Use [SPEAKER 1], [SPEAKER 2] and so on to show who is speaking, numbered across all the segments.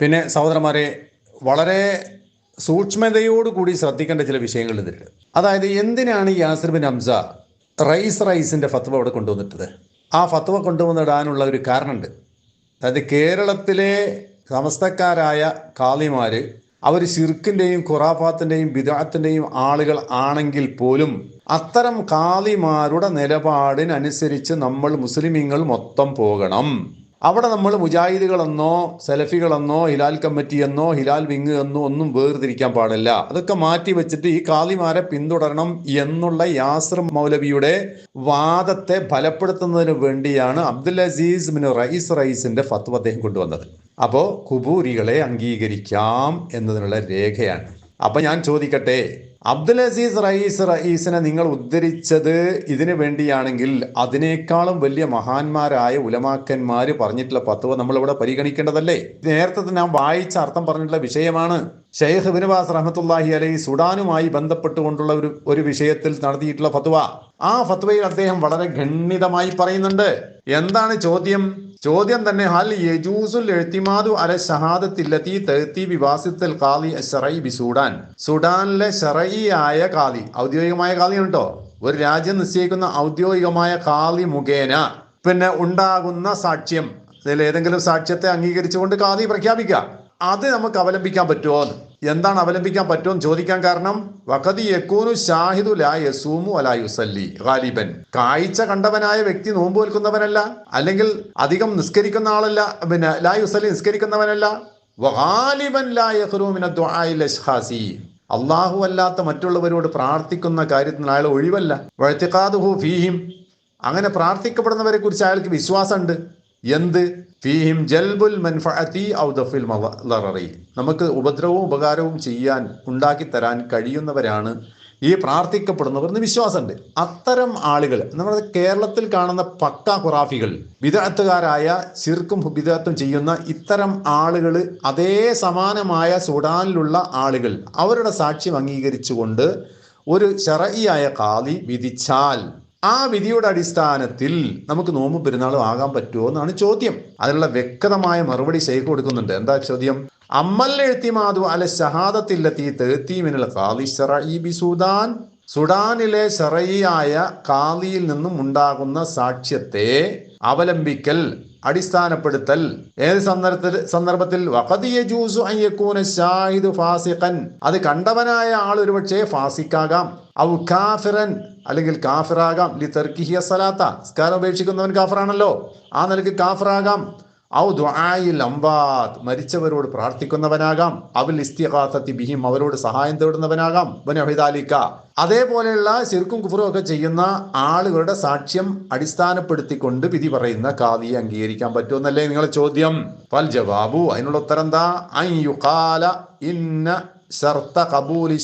[SPEAKER 1] പിന്നെ സഹോദരന്മാരെ വളരെ സൂക്ഷ്മതയോടുകൂടി ശ്രദ്ധിക്കേണ്ട ചില വിഷയങ്ങൾ ഇതിലുണ്ട് അതായത് എന്തിനാണ് യാസിർ ബിൻ ഹംസ റൈസ് റൈസിന്റെ ഫത്വ അവിടെ കൊണ്ടുവന്നിട്ടത്? ആ ഫത്വ കൊണ്ടുവന്നിടാനുള്ള ഒരു കാരണമുണ്ട്. അതായത് കേരളത്തിലെ സമസ്തക്കാരായ കാളിമാർ അവർ ഷിർക്കിന്റെയും ഖുറാഫാത്തിന്റെയും ബിദാത്തിന്റെയും ആളുകൾ ആണെങ്കിൽ പോലും അത്തരം കാളിമാരുടെ നിലപാടിനനുസരിച്ച് നമ്മൾ മുസ്ലിമീങ്ങൾ മൊത്തം പോകണം. അവിടെ നമ്മൾ മുജാഹിദുകളെന്നോ സെലഫികളെന്നോ ഹിലാൽ കമ്മിറ്റി എന്നോ ഹിലാൽ വിങ് എന്നോ ഒന്നും വേർതിരിക്കാൻ പാടില്ല. അതൊക്കെ മാറ്റി വെച്ചിട്ട് ഈ കാലിമാരെ പിന്തുടരണം എന്നുള്ള യാസർ മൗലവിയുടെ വാദത്തെ ബലപ്പെടുത്തുന്നതിന് വേണ്ടിയാണ് അബ്ദുൽ അസീസ് ബിൻ റൈസ് റൈസിന്റെ ഫത്വ അദ്ദേഹം കൊണ്ടുവന്നത്. അപ്പോൾ കുബൂരികളെ അംഗീകരിക്കാം എന്നതിനുള്ള രേഖയാണ്. അപ്പൊ ഞാൻ ചോദിക്കട്ടെ അബ്ദുൽ അസീസ് റയീസ് റയീസിനെ നിങ്ങൾ ഉദ്ധരിച്ചത് ഇതിനു വേണ്ടിയാണെങ്കിൽ അതിനേക്കാളും വലിയ മഹാന്മാരായ ഉലമാക്കന്മാർ പറഞ്ഞിട്ടുള്ള പത്തുവ നമ്മളിവിടെ പരിഗണിക്കേണ്ടതല്ലേ? നേരത്തെ ഞാൻ വായിച്ച അർത്ഥം പറഞ്ഞിട്ടുള്ള വിഷയമാണ്. ഷെയ്ഖ് ബിനുബാസ് റഹമത്തുല്ലാഹി അലൈ സുഡാനുമായി ബന്ധപ്പെട്ടുകൊണ്ടുള്ള ഒരു ഒരു വിഷയത്തിൽ നടത്തിയിട്ടുള്ള ഫത്വ ആ ഫത്വയിൽ അദ്ദേഹം വളരെ ഖണ്ഡിതമായി പറയുന്നുണ്ട്. എന്താണ് ചോദ്യം? ചോദ്യം തന്നെ ഹൽ യജൂസുൽ എഴുത്തിമാദു അല ഷഹാദത്തില്ലത്തി തെഴുത്തി വിവാസിത്തൽ കാലി ഷറൈ ബി സുഡാൻ? സുഡാനിലെ ആയ കാലി ഔദ്യോഗികമായ കാലിയാണ് കേട്ടോ. ഒരു രാജ്യം നിശ്ചയിക്കുന്ന ഔദ്യോഗികമായ കാലി മുഖേന പിന്നെ ഉണ്ടാകുന്ന സാക്ഷ്യം. അതിൽ ഏതെങ്കിലും സാക്ഷ്യത്തെ അംഗീകരിച്ചുകൊണ്ട് കാലി പ്രഖ്യാപിക്കുക. അത് നമുക്ക് അവലംബിക്കാൻ പറ്റുമോ എന്ന്. എന്താണ് അവലംബിക്കാൻ പറ്റുമെന്ന് ചോദിക്കാൻ കാരണം വഖതി യക്കൂനു ഷാഹിദു ലാ യസൂമു അലാ യുസല്ലി ഗാലിബൻ. കാഴ്ച കണ്ടവനായ വ്യക്തി നോമ്പ് നിൽക്കുന്നവനല്ല അല്ലെങ്കിൽ അധികം നിസ്കരിക്കുന്ന ആളല്ല പിന്നെ ലാ യുസല്ലി നിസ്കരിക്കുന്നവനല്ല. വഖാലിബൻ ലാ യഖ്റു മിന ദുആഇൽ അശ്ഖാസി. അള്ളാഹു അല്ലാത്ത മറ്റുള്ളവരോട് പ്രാർത്ഥിക്കുന്ന കാര്യത്തിൽ അയാൾ ഒഴിവല്ല. വഴത്തിക്കാതുഹു ഫീഹിം. അങ്ങനെ പ്രാർത്ഥിക്കപ്പെടുന്നവരെ കുറിച്ച് അയാൾക്ക് വിശ്വാസമുണ്ട്. എന്ത്? ഫീഹിം ജൽബുൽ മൻഫഅത്തി ഔ ദഫിൽ മളറി നമുക്ക് ഉപദ്രവവും ഉപകാരവും ചെയ്യാൻ ഉണ്ടാക്കി തരാൻ കഴിയുന്നവരാണ് ഈ പ്രാർത്ഥിക്കപ്പെടുന്നവർ എന്ന് വിശ്വാസമുണ്ട്. അത്തരം ആളുകൾ നമ്മുടെ കേരളത്തിൽ കാണുന്ന പക്ക ഖുറാഫികൾ വിദഗ്ധക്കാരായ ചിർക്കും വിദഗ്ധം ചെയ്യുന്ന ഇത്തരം ആളുകൾ അതേ സമാനമായ സുഡാനിലുള്ള ആളുകൾ. അവരുടെ സാക്ഷ്യം അംഗീകരിച്ചുകൊണ്ട് ഒരു ചെറിയായ കാലി വിധിച്ചാൽ ആ വിധിയുടെ അടിസ്ഥാനത്തിൽ നമുക്ക് നോമ്പ് പെരുന്നാളും ആകാൻ പറ്റുമോ എന്നാണ് ചോദ്യം. അതിനുള്ള വ്യക്തമായ മറുപടി ശേഖ് കൊടുക്കുന്നുണ്ട്. എന്താ ചോദ്യം? അമ്മൽ എഴുത്തിമാതു അല ഷഹാദത്തില്ലെത്തി തേത്തീമിനുള്ള കാലി ഷറഈ ബി സുഡാൻ സുഡാനിലെ ഷറയിയായ കാലിയിൽ നിന്നും ഉണ്ടാകുന്ന സാക്ഷ്യത്തെ അവലംബിക്കൽ. അടിസ്ഥാനപ്പെടുത്തൽ. ഏത് സന്ദർഭത്തിൽ സന്ദർഭത്തിൽ? അത് കണ്ടവനായ ആൾ ഒരുപക്ഷെ ഫാസിക്കാകാം ഔ കാഫിറൻ അല്ലെങ്കിൽ കാഫിറാകാം. ലി സലാത്ത സ്കാരം ഉപേക്ഷിക്കുന്നവൻ കാഫറാണല്ലോ. ആ നിലയ്ക്ക് കാഫിറാകാം. ഔ അംബാത്ത് മരിച്ചവരോട് പ്രാർത്ഥിക്കുന്നവനാകാം. അവൽ ഇസ്തിഹാസത്തി ബിഹിം. അവരോട് സഹായം തേടുന്നവനാകാം. ബനഹിദാലിക്ക അതേപോലെയുള്ള ശിർക്കും കുഫറും ഒക്കെ ചെയ്യുന്ന ആളുകളുടെ സാക്ഷ്യം അടിസ്ഥാനപ്പെടുത്തിക്കൊണ്ട് വിധി പറയുന്ന കാവിയെ അംഗീകരിക്കാൻ പറ്റുമെന്നല്ലേ നിങ്ങളെ ചോദ്യം? പൽ ജവാബു. അതിനുള്ള ഉത്തരം എന്താ? യുഖാല ഇന്ന ഷർത്ത കബൂലി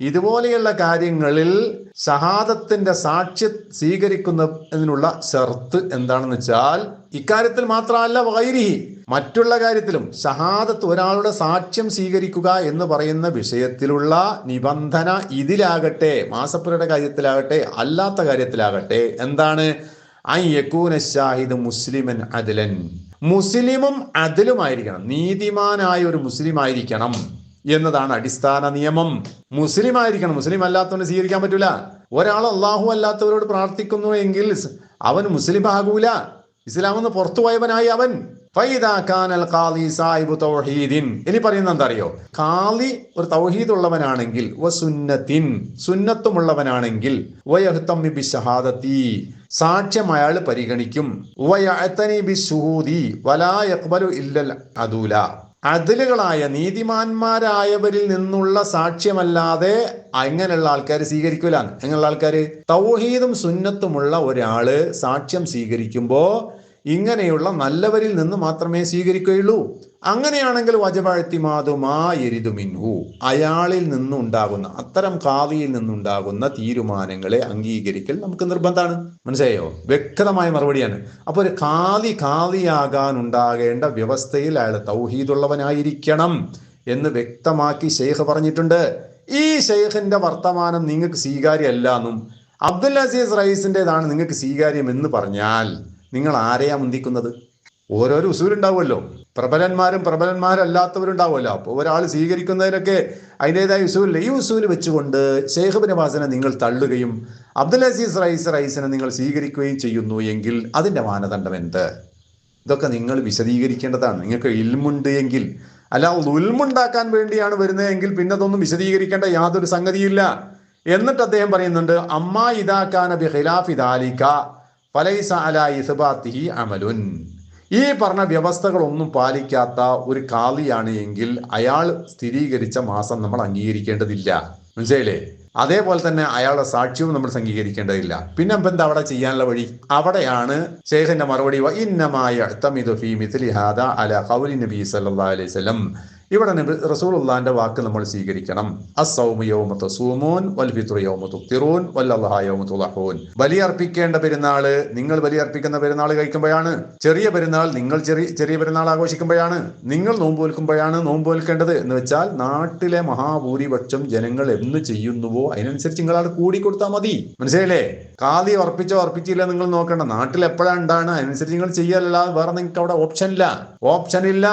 [SPEAKER 1] ഇതുപോലെയുള്ള കാര്യങ്ങളിൽ ഷഹാദത്തിന്റെ സാക്ഷ്യം സ്വീകരിക്കുന്നതിനുള്ള ഷർത്ത് എന്താണെന്ന് വെച്ചാൽ ഇക്കാര്യത്തിൽ മാത്രമല്ല വൈരിഹി. മറ്റുള്ള കാര്യത്തിലും ഷഹാദത്ത് ഒരാളുടെ സാക്ഷ്യം സ്വീകരിക്കുക എന്ന് പറയുന്ന വിഷയത്തിലുള്ള നിബന്ധന ഇതിലാകട്ടെ മാസപ്പുരയുടെ കാര്യത്തിലാകട്ടെ അല്ലാത്ത കാര്യത്തിലാകട്ടെ എന്താണ്? മുസ്ലിമൻ അതിലൻ മുസ്ലിമും അതിലുമായിരിക്കണം നീതിമാനായ ഒരു മുസ്ലിം ആയിരിക്കണം എന്നതാണ് അടിസ്ഥാന നിയമം. മുസ്ലിം ആയിരിക്കണം. മുസ്ലിം അല്ലാത്തവനെ സ്വീകരിക്കാൻ പറ്റൂല. ഒരാൾ അള്ളാഹു അല്ലാത്തവരോട് പ്രാർത്ഥിക്കുന്നു എങ്കിൽ അവൻ മുസ്ലിം ആകൂല. ഇസ്ലാമെന്ന് പുറത്തു പോയവനായി അവൻ. ഇനി പറയുന്ന എന്താ അറിയോ കാലി ഒരു തൗഹീദ് ഉള്ളവനാണെങ്കിൽ സുന്നത്തുമുള്ളവനാണെങ്കിൽ സാക്ഷ്യം അയാൾ പരിഗണിക്കും. വലാ അദൂല. അതിലുകളായ നീതിമാന്മാരായവരിൽ നിന്നുള്ള സാക്ഷ്യമല്ലാതെ അങ്ങനെയുള്ള ആൾക്കാർ സ്വീകരിക്കൂലാണ് അങ്ങനെയുള്ള ആൾക്കാർ തൗഹീദും സുന്നത്തുമുള്ള ഒരാൾ സാക്ഷ്യം സ്വീകരിക്കുമ്പോ ഇങ്ങനെയുള്ള നല്ലവരിൽ നിന്ന് മാത്രമേ സ്വീകരിക്കുകയുള്ളൂ. അങ്ങനെയാണെങ്കിൽ വജബഴത്തിമാതുമാ എരിതുമിൻഹു അയാളിൽ നിന്നുണ്ടാകുന്ന അത്തരം കാവിയിൽ നിന്നുണ്ടാകുന്ന തീരുമാനങ്ങളെ അംഗീകരിക്കൽ നമുക്ക് നിർബന്ധമാണ്. മനസ്സിലായോ? വ്യക്തമായ മറുപടിയാണ്. അപ്പൊ ഒരു കാവി കാവിയാകാൻ ഉണ്ടാകേണ്ട വ്യവസ്ഥയിൽ അയാൾ തൗഹീദുള്ളവനായിരിക്കണം എന്ന് വ്യക്തമാക്കി ഷെയ്ഖ് പറഞ്ഞിട്ടുണ്ട്. ഈ ഷെയ്ഖിന്റെ വർത്തമാനം നിങ്ങൾക്ക് സ്വീകാര്യമല്ല എന്നും അബ്ദുൽ അസീസ് റയീസിന്റെതാണ് നിങ്ങൾക്ക് സ്വീകാര്യം എന്ന് പറഞ്ഞാൽ നിങ്ങൾ ആരെയാ മുന്തിക്കുന്നത്? ഓരോരോ ഉസൂലുണ്ടാവുമല്ലോ പ്രബലന്മാരും പ്രബലന്മാരല്ലാത്തവരുണ്ടാവുമല്ലോ. അപ്പോൾ ഒരാൾ സ്വീകരിക്കുന്നതിനൊക്കെ അതിന്റെതായ ഉസൂലില്ല? ഈ ഉസൂൽ വെച്ചുകൊണ്ട് ഷെയ്ഖ് ബിൻ ബാസിനെ നിങ്ങൾ തള്ളുകയും അബ്ദുൽ അസീസ് റൈസ് റൈസിനെ നിങ്ങൾ സ്വീകരിക്കുകയും ചെയ്യുന്നു എങ്കിൽ അതിന്റെ മാനദണ്ഡം എന്ത്? ഇതൊക്കെ നിങ്ങൾ വിശദീകരിക്കേണ്ടതാണ്. നിങ്ങൾക്ക് ഇൽമുണ്ട് എങ്കിൽ. അല്ല ഉൽമുണ്ടാക്കാൻ വേണ്ടിയാണ് വരുന്നതെങ്കിൽ പിന്നെ അതൊന്നും വിശദീകരിക്കേണ്ട യാതൊരു സംഗതിയില്ല. എന്നിട്ട് അദ്ദേഹം പറയുന്നുണ്ട് അമ്മ ഇതാക്കാൻ ബി ഖിലാഫി ദാലിക. ഫലൈസ അല ഇസ്ബാത്തിഹി അമലുൻ. ഈ പറഞ്ഞ വ്യവസ്ഥകളൊന്നും പാലിക്കാത്ത ഒരു കാളിയാണ് എങ്കിൽ അയാൾ സ്ഥിരീകരിച്ച മാസം നമ്മൾ അംഗീകരിക്കേണ്ടതില്ല. മനസ്സിലായില്ലേ? അതേപോലെ തന്നെ അയാളുടെ സാക്ഷ്യവും നമ്മൾ അംഗീകരിക്കേണ്ടതില്ല പിന്നെ ഇപ്പൊ എന്താ അവിടെ ചെയ്യാനുള്ള വഴി? അവിടെയാണ് ശേഖന്റെ മറുപടി "വ ഇന്നമായ നബി സല്ലല്ലാഹു അലൈഹി വസല്ലം. ഇവിടെ നബി റസൂലുള്ളാന്റെ വാക്ക് നമ്മൾ സ്വീകരിക്കണം. അസ്സൗമു യൗമ തസൂമൂൻ വൽ തുഫ്തിറൂൻ വൽ ബലിയർപ്പിക്കേണ്ട പെരുന്നാൾ നിങ്ങൾ ബലിയർപ്പിക്കുന്ന പെരുന്നാൾ കഴിക്കുമ്പോഴാണ്. ചെറിയ പെരുന്നാൾ നിങ്ങൾ ചെറിയ ചെറിയ പെരുന്നാൾ ആഘോഷിക്കുമ്പോഴാണ്. നിങ്ങൾ നോമ്പ് വിൽക്കുമ്പോഴാണ് നോമ്പ് എന്ന് വെച്ചാൽ നാട്ടിലെ മഹാഭൂരിപക്ഷം ജനങ്ങൾ എന്ന് ചെയ്യുന്നുവോ അതിനനുസരിച്ച് നിങ്ങൾ അവിടെ കൂടി കൊടുത്താൽ മതി. മനസ്സിലായില്ലേ? കാതി ഉറപ്പിച്ചോ ഉറപ്പിച്ചില്ല നിങ്ങൾ നോക്കേണ്ട. നാട്ടിൽ എപ്പോഴാണ് ഉണ്ടാണ്? അതിനനുസരിച്ച് നിങ്ങൾ ചെയ്യല്ല വേറെ നിങ്ങൾക്ക് അവിടെ ഓപ്ഷൻ ഇല്ല. ഓപ്ഷൻ ഇല്ല.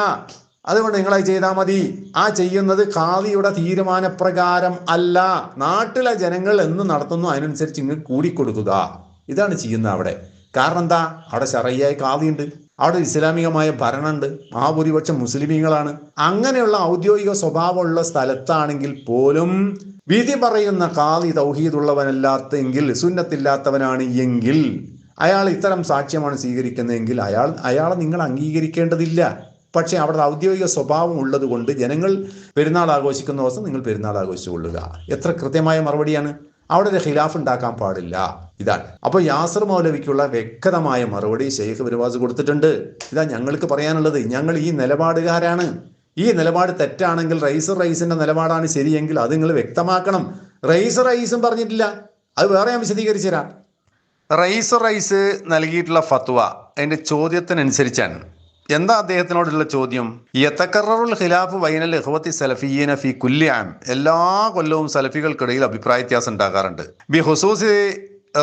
[SPEAKER 1] അതുകൊണ്ട് നിങ്ങളത് ചെയ്താൽ മതി. ആ ചെയ്യുന്നത് ഖാദിയുടെ തീരുമാനപ്രകാരം അല്ല. നാട്ടിലെ ജനങ്ങൾ എന്ന് നടത്തുന്നു അതിനനുസരിച്ച് ഇങ്ങ് കൂടിക്കൊടുക്കുക. ഇതാണ് ചെയ്യുന്നത് അവിടെ. കാരണം എന്താ? അവിടെ ശറയ്യായ ഖാദിയുണ്ട്. അവിടെ ഇസ്ലാമികമായ ഭരണമുണ്ട്. മഹാഭൂരിപക്ഷം മുസ്ലിമീങ്ങളാണ്. അങ്ങനെയുള്ള ഔദ്യോഗിക സ്വഭാവമുള്ള സ്ഥലത്താണെങ്കിൽ പോലും വിധി പറയുന്ന ഖാദി തൗഹീദുള്ളവനല്ലാത്തെങ്കിൽ സുന്നത്തില്ലാത്തവനാണ് എങ്കിൽ അയാൾ ഇത്തരം സാക്ഷ്യമാണ് സ്വീകരിക്കുന്നതെങ്കിൽ അയാൾ അയാളെ നിങ്ങൾ അംഗീകരിക്കേണ്ടതില്ല. പക്ഷേ അവിടെ ഔദ്യോഗിക സ്വഭാവം ഉള്ളത് കൊണ്ട് ജനങ്ങൾ പെരുന്നാൾ ആഘോഷിക്കുന്ന ദിവസം നിങ്ങൾ പെരുന്നാൾ ആഘോഷിച്ചു കൊള്ളുക. എത്ര കൃത്യമായ മറുപടിയാണ്? അവിടെ ഒരു ഖിലാഫ് ഉണ്ടാക്കാൻ പാടില്ല. ഇതാണ്. അപ്പോൾ യാസർ മൗലവിക്കുള്ള വ്യക്തമായ മറുപടി ഷെയ്ഖ് ബിർവാസ് കൊടുത്തിട്ടുണ്ട്. ഇതാ ഞങ്ങൾക്ക് പറയാനുള്ളത്. ഞങ്ങൾ ഈ നിലപാടുകാരാണ്. ഈ നിലപാട് തെറ്റാണെങ്കിൽ റൈസർ റൈസിന്റെ നിലപാടാണ് ശരിയെങ്കിൽ അത് നിങ്ങൾ വ്യക്തമാക്കണം. റൈസർ റൈസും പറഞ്ഞിട്ടില്ല. അത് വേറെ ഞാൻ വിശദീകരിച്ചു തരാം റൈസർ റൈസ് നൽകിയിട്ടുള്ള ഫത്വ അതിന്റെ ചോദ്യത്തിനനുസരിച്ചാണ്. എന്താ അദ്ദേഹത്തിനോടുള്ള ചോദ്യം? യത്തക്കറുൽ ഖിലാഫ് വൈനൽ ഇഹ്വത്തി സലഫിയീന ഫി കുല്ലി ആം എല്ലാ കൊല്ലവും സലഫികൾക്കിടയിൽ അഭിപ്രായ വ്യത്യാസം ഉണ്ടാകാറുണ്ട്. ബി ഹുസൂസി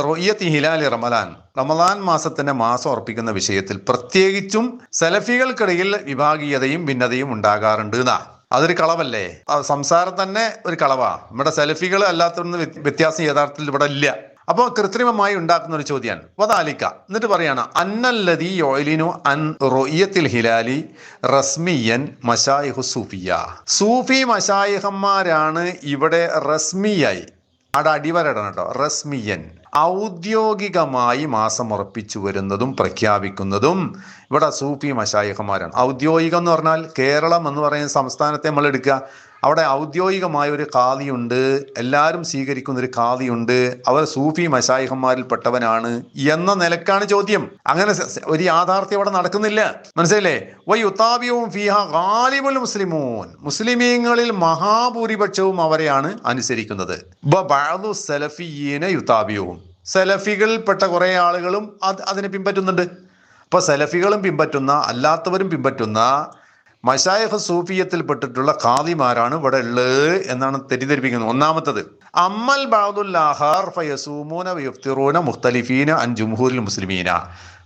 [SPEAKER 1] റൊയ്യത്തി ഹിലാലി റമലാൻ റമലാൻ മാസത്തിന്റെ മാസം അർപ്പിക്കുന്ന വിഷയത്തിൽ പ്രത്യേകിച്ചും സലഫികൾക്കിടയിൽ വിഭാഗീയതയും ഭിന്നതയും ഉണ്ടാകാറുണ്ട് എന്നാ. അതൊരു കളവല്ലേ? സംസാരം തന്നെ ഒരു കളവാ. നമ്മുടെ സെൽഫികൾ അല്ലാത്ത വ്യത്യാസം യഥാർത്ഥത്തിൽ ഇവിടെ ഇല്ല. അപ്പോൾ കൃത്രിമമായി ഉണ്ടാക്കുന്ന ഒരു ചോദ്യമാണ് വതാലിക്ക എന്നിട്ട് പറയാണ് അന്നല്ലതി യോയിലിനു അൻ റൊയ്യത്തിൽ ഹിലാലി റസ്മിയൻ മഷായിഹു സൂഫിയ. സൂഫി മഷായിഹന്മാരാണ് ഇവിടെ റസ്മിയായി. അവിടെ അടിവരടണം കേട്ടോ. റസ്മിയൻ. ഔദ്യോഗികമായി മാസം ഉറപ്പിച്ചു വരുന്നതും പ്രഖ്യാപിക്കുന്നതും ഇവിടെ സൂഫി മഷായിഹന്മാരാണ് ഔദ്യോഗികം എന്ന് പറഞ്ഞാൽ കേരളം എന്ന് പറയുന്ന സംസ്ഥാനത്തെ നമ്മൾ എടുക്കുക. അവിടെ ഔദ്യോഗികമായ ഒരു കാതിയുണ്ട് എല്ലാവരും സ്വീകരിക്കുന്ന ഒരു കാതിയുണ്ട് അവർ സൂഫി മഷായിഹന്മാരിൽപ്പെട്ടവനാണ് എന്ന നിലക്കാണ് ചോദ്യം. അങ്ങനെ ഒരു യാഥാർത്ഥ്യം അവിടെ നടക്കുന്നില്ല. മനസ്സിലല്ലേ വൈ ഉത്താബിയവും ഫിഹ ഗാലിബുൽ മുസ്ലിമൂൻ. മുസ്ലിമീങ്ങളിൽ മഹാഭൂരിപക്ഷവും അവരെയാണ് അനുസരിക്കുന്നത്. ബഅദു സലഫിയീന യുത്താബിയവും സലഫികളിൽപ്പെട്ട കുറെ ആളുകളും അത് അതിനെ പിൻപറ്റുന്നുണ്ട്. അപ്പൊ സലഫികളും പിൻപറ്റുന്ന അല്ലാത്തവരും പിൻപറ്റുന്ന മഷായഹ് സൂഫിയത്തിൽപ്പെട്ടിട്ടുള്ള ഖാദിമാരാണ് ഇവിടെ ഉള്ളത് എന്നാണ് തെറ്റിദ്ധരിപ്പിക്കുന്നത്. ഒന്നാമത്തത് അമ്മൽ ബാദുല്ലാഹാർ ഫയസൂമൂന മുഖ്തലിഫീന അൻ മുസ്ലിമീന.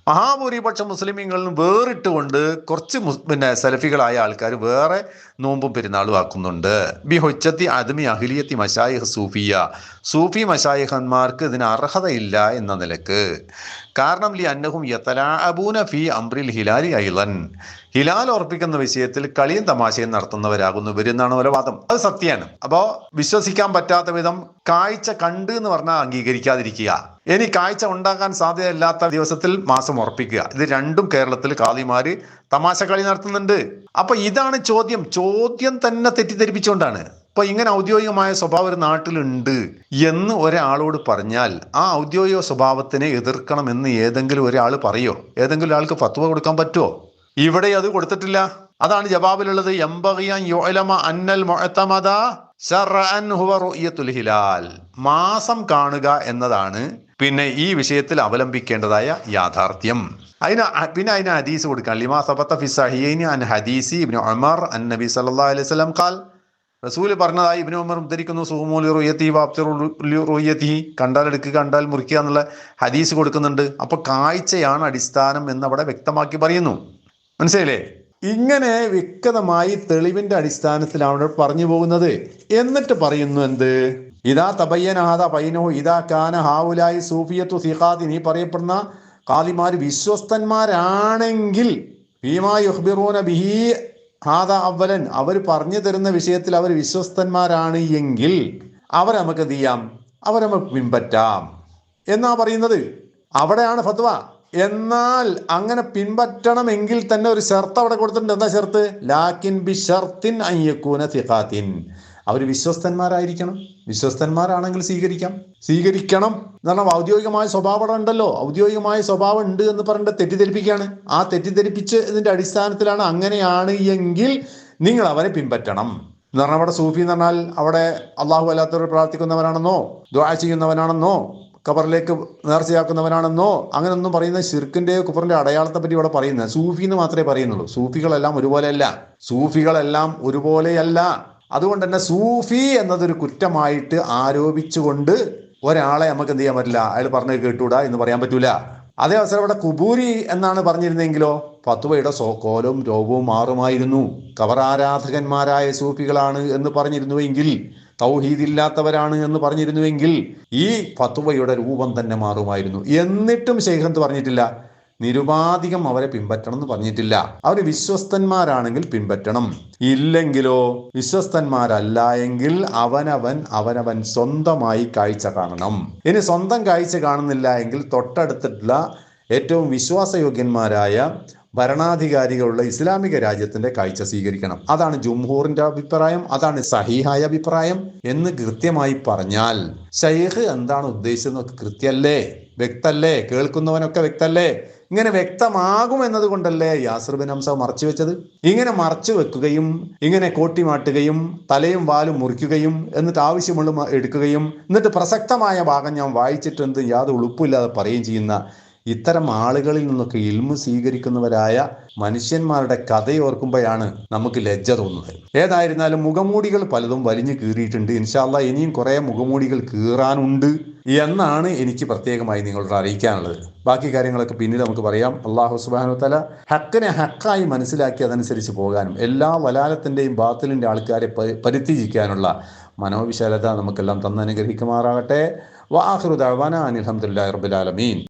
[SPEAKER 1] മഹാഭൂരിപക്ഷം മുസ്ലിമീങ്ങളിൽ നിന്ന് വേറിട്ടുകൊണ്ട് കുറച്ച് പിന്നെ സെലഫികളായ ആൾക്കാർ വേറെ നോമ്പും പെരുന്നാളും ആക്കുന്നുണ്ട്. ബി ഹൊച്ചത്തി അദ്മി അഹിലിയത്തി മഷായിഹ് സൂഫിയ. സൂഫി മഷായിഹന്മാർക്ക് ഇതിന് അർഹതയില്ല എന്ന നിലയ്ക്ക്. കാരണം ലി അന്നഹും യത്തലാഅബൂന ഫി അംറിൽ ഹിലാലി ഐലൻ ഹിലാൽ ഉറപ്പിക്കുന്ന വിഷയത്തിൽ കളിയും തമാശയും നടത്തുന്നവരാകുന്നു ഇവരെന്നാണ് ഓരോ വാദം. അത് സത്യമാണ്. അപ്പോൾ വിശ്വസിക്കാൻ പറ്റാത്ത വിധം കാഴ്ച കണ്ട് എന്ന് പറഞ്ഞാൽ അംഗീകരിക്കാതിരിക്കുക. ഇനി കാഴ്ച ഉണ്ടാക്കാൻ സാധ്യതയില്ലാത്ത ദിവസത്തിൽ മാസം ഉറപ്പിക്കുക. ഇത് രണ്ടും കേരളത്തിൽ കാളിമാര് തമാശ കളി നടത്തുന്നുണ്ട്. അപ്പൊ ഇതാണ് ചോദ്യം. ചോദ്യം തന്നെ തെറ്റിദ്ധരിപ്പിച്ചുകൊണ്ടാണ്. അപ്പൊ ഇങ്ങനെ ഔദ്യോഗികമായ സ്വഭാവം ഒരു നാട്ടിലുണ്ട് എന്ന് ഒരാളോട് പറഞ്ഞാൽ ആ ഔദ്യോഗിക സ്വഭാവത്തിനെ എതിർക്കണമെന്ന് ഏതെങ്കിലും ഒരാൾ പറയോ? ഏതെങ്കിലും ഒരാൾക്ക് ഫത്വ കൊടുക്കാൻ പറ്റുമോ ഇവിടെ അത് കൊടുത്തിട്ടില്ല. അതാണ് ജവാബിലുള്ളത്. മാസം കാണുക എന്നതാണ് പിന്നെ ഈ വിഷയത്തിൽ അവലംബിക്കേണ്ടതായ യാഥാർത്ഥ്യം. അതിന് പിന്നെ അതിന് ഹദീസ് കൊടുക്കാൻ. ലിമാ സബത്ത ഫി സഹിയൈനി അൻ ഹദീസി ഇബ്നു ഉമർ അൻ നബി സല്ലല്ലാഹു അലൈഹി വസല്ലം ഖാൽ റസൂൽ പറഞ്ഞതായി ഇബ്നു ഉമർ ഉദ്ധരിക്കുന്നു സുഹുമോലി റുയത്തി റുയത്തി കണ്ടാൽ എടുക്കുക കണ്ടാൽ മുറിക്കുക എന്നുള്ള ഹദീസ് കൊടുക്കുന്നുണ്ട്. അപ്പൊ കാഴ്ചയാണ് അടിസ്ഥാനം എന്ന് അവിടെ വ്യക്തമാക്കി പറയുന്നു. മനസ്സിലായില്ലേ? ഇങ്ങനെ വ്യക്തമായി തെളിവിന്റെ അടിസ്ഥാനത്തിലാണ് അവിടെ പറഞ്ഞു പോകുന്നത്. എന്നിട്ട് പറയുന്നു എന്ത്? ഇതാ തബയ്യനാഥ പൈനോ ഇതാ കാന ഹാവുലായി സൂഫിയത്തു സിഖാദിൻ നീ പറയപ്പെടുന്ന കാദിമാർ വിശ്വസ്തന്മാരാണെങ്കിൽ ഭീമാ യുഹ്ബിറൂന ബിഹി ഹാദ അവലൻ. അവർ പറഞ്ഞു തരുന്ന വിഷയത്തിൽ അവർ വിശ്വസ്തന്മാരാണ് എങ്കിൽ അവരെ നമുക്ക് എന്ത് ചെയ്യാം? അവരെ നമുക്ക് പിൻപറ്റാം. എന്നാ പറയുന്നത്? അവിടെയാണ് ഫത്വ. എന്നാൽ അങ്ങനെ പിൻപറ്റണമെങ്കിൽ തന്നെ ഒരു ഷർത്ത് അവിടെ കൊടുത്തിട്ടുണ്ട്. എന്താ ഷർത്ത്? ലാക്കിൻ ബി ഷർത്തിൻ അയ്യക്കൂന തിഖാത്തിൻ അവർ വിശ്വസ്തന്മാരായിരിക്കണം. വിശ്വസ്തന്മാരാണെങ്കിൽ സ്വീകരിക്കാം. സ്വീകരിക്കണം എന്ന് പറഞ്ഞാൽ ഔദ്യോഗികമായ സ്വഭാവം ഉണ്ടല്ലോ. ഔദ്യോഗികമായ സ്വഭാവം ഉണ്ട് എന്ന് പറഞ്ഞിട്ട് തെറ്റിദ്ധരിപ്പിക്കുകയാണ്. ആ തെറ്റിദ്ധരിപ്പിച്ച് ഇതിന്റെ അടിസ്ഥാനത്തിലാണ് അങ്ങനെയാണ് എങ്കിൽ നിങ്ങൾ അവരെ പിൻപറ്റണം. എന്ന് പറഞ്ഞാൽ അവിടെ സൂഫി എന്ന് പറഞ്ഞാൽ അവിടെ അള്ളാഹു അല്ലാത്തവർ പ്രാർത്ഥിക്കുന്നവനാണെന്നോ ദ്വാ ചെയ്യുന്നവനാണെന്നോ ഖബറിലേക്ക് നേർച്ചയാക്കുന്നവനാണെന്നോ അങ്ങനെയൊന്നും പറയുന്ന ഷിർക്കിന്റെ കുഫറിന്റെ അടയാളത്തെ പറ്റി ഇവിടെ പറയുന്നത് സൂഫി എന്ന് മാത്രമേ പറയുന്നുള്ളൂ. സൂഫികളെല്ലാം ഒരുപോലെയല്ല. സൂഫികളെല്ലാം ഒരുപോലെയല്ല. അതുകൊണ്ട് തന്നെ സൂഫി എന്നതൊരു കുറ്റമായിട്ട് ആരോപിച്ചുകൊണ്ട് ഒരാളെ നമുക്ക് എന്ത് ചെയ്യാൻ പറ്റില്ല? അയാൾ പറഞ്ഞു കേട്ടൂടാ എന്ന് പറയാൻ പറ്റൂല. അതേ അവസരം ഇവിടെ കുബൂരി എന്നാണ് പറഞ്ഞിരുന്നെങ്കിലോ? ഫത്വയുടെ സോക്കോലും രോഗവും മാറുമായിരുന്നു. കവറാരാധകന്മാരായ സൂഫികളാണ് എന്ന് പറഞ്ഞിരുന്നുവെങ്കിൽ തൗഹീദില്ലാത്തവരാണ് എന്ന് പറഞ്ഞിരുന്നുവെങ്കിൽ ഈ ഫത്വയുടെ രൂപം തന്നെ മാറുമായിരുന്നു. എന്നിട്ടും ശൈഖ് എന്ത് പറഞ്ഞിട്ടില്ല? നിരുപാധികം അവരെ പിൻപറ്റണം എന്ന് പറഞ്ഞിട്ടില്ല. അവർ വിശ്വസ്തന്മാരാണെങ്കിൽ പിൻപറ്റണം. ഇല്ലെങ്കിലോ വിശ്വസ്തന്മാരല്ല എങ്കിൽ അവനവൻ അവനവൻ സ്വന്തമായി കാഴ്ച കാണണം. ഇനി സ്വന്തം കാഴ്ച കാണുന്നില്ല എങ്കിൽ തൊട്ടടുത്തിട്ടുള്ള ഏറ്റവും വിശ്വാസയോഗ്യന്മാരായ ഭരണാധികാരികളുള്ള ഇസ്ലാമിക രാജ്യത്തിന്റെ കാഴ്ച സ്വീകരിക്കണം. അതാണ് ജുംഹൂറിന്റെ അഭിപ്രായം അതാണ് സഹീഹായ അഭിപ്രായം എന്ന് കൃത്യമായി പറഞ്ഞാൽ ഷെയ്ഖ് എന്താണ് ഉദ്ദേശിച്ചത് കൃത്യല്ലേ? വ്യക്തല്ലേ? കേൾക്കുന്നവനൊക്കെ വ്യക്തല്ലേ? ഇങ്ങനെ വ്യക്തമാകും എന്നതുകൊണ്ടല്ലേ യാസർ ബിൻ ഹംസ മറച്ചു വെച്ചത് ഇങ്ങനെ മറച്ചു വെക്കുകയും ഇങ്ങനെ കോട്ടിമാട്ടുകയും തലയും വാലും മുറിക്കുകയും എന്നിട്ട് ആവശ്യമുള്ള എടുക്കുകയും എന്നിട്ട് പ്രസക്തമായ ഭാഗം ഞാൻ വായിച്ചിട്ടുണ്ട് യാതൊരു ഉളുപ്പില്ലാതെ പറയുകയും ചെയ്യുന്ന ഇത്തരം ആളുകളിൽ നിന്നൊക്കെ ഇൽമു സ്വീകരിക്കുന്നവരായ മനുഷ്യന്മാരുടെ കഥയോർക്കുമ്പോഴാണ് നമുക്ക് ലജ്ജ തോന്നുന്നത്. ഏതായിരുന്നാലും മുഖമൂടികൾ പലതും വലിഞ്ഞു കീറിയിട്ടുണ്ട്. ഇൻഷാല്ല ഇനിയും കുറേ മുഖമൂടികൾ കീറാനുണ്ട് എന്നാണ് എനിക്ക് പ്രത്യേകമായി നിങ്ങളോട് അറിയിക്കാനുള്ളത്. ബാക്കി കാര്യങ്ങളൊക്കെ പിന്നീട് നമുക്ക് പറയാം. അള്ളാഹു സുബാനു തല ഹക്കിനെ ഹക്കായി മനസ്സിലാക്കി അതനുസരിച്ച് പോകാനും എല്ലാ വലാലത്തിന്റെയും ബാത്തിലിന്റെ ആൾക്കാരെ പരിത്യജിക്കാനുള്ള മനോവിശാലത നമുക്കെല്ലാം തന്നനുഗ്രഹിക്കുമാറാകട്ടെ വാഹൃദാന അനിൽഹമുല്ലാ റബുലാലമീൻ